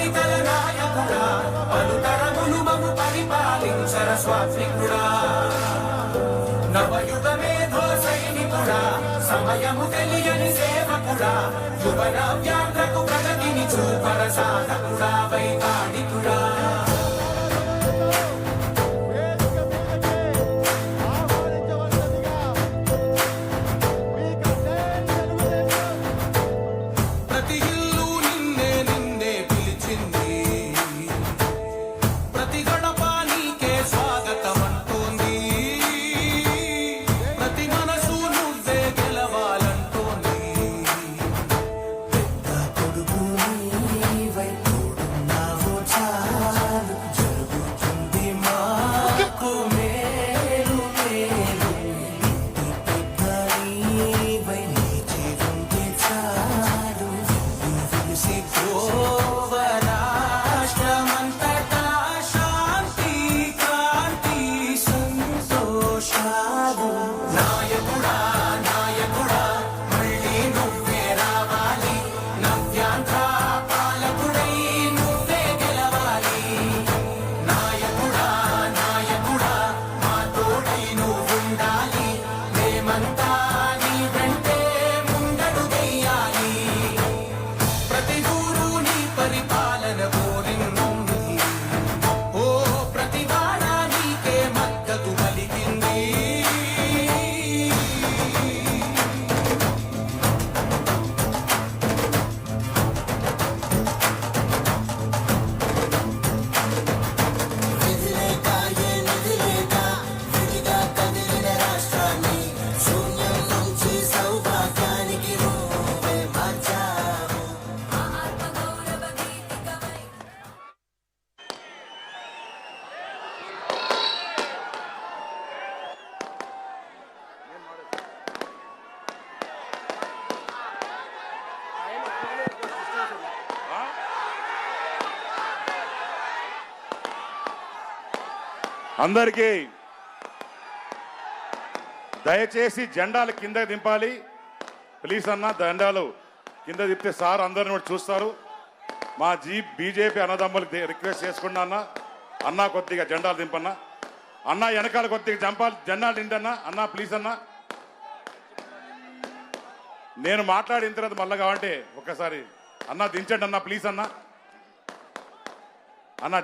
హరికల నాయకుడా అనుతరములు మము పరిపాలించర స్వాత్మికుడా. నవయుగ మేధో సైనికుడా సమయము తెలియని సేవకుడా. యువన వ్యాధకు ప్రగతిని చూపర సాధకుడా వైతాడికుడా అందరికీ దయచేసి జెండాలు కింద దింపాలి. ప్లీజ్ అన్న జెండాలు కింద దింపితే సార్ అందరిని కూడా చూస్తారు. మా జీ బీజేపీ అన్నదమ్ములకి రిక్వెస్ట్ చేసుకున్నా అన్న. అన్న కొద్దిగా జెండాలు దింపన్న. అన్న వెనకాల కొద్దిగా జంపాలి జెండాలు దింటన్నా అన్న ప్లీజ్ అన్న. నేను మాట్లాడిన తర్వాత మళ్ళా కావంటే ఒక్కసారి అన్న దించండి అన్న ప్లీజ్ అన్న. అన్న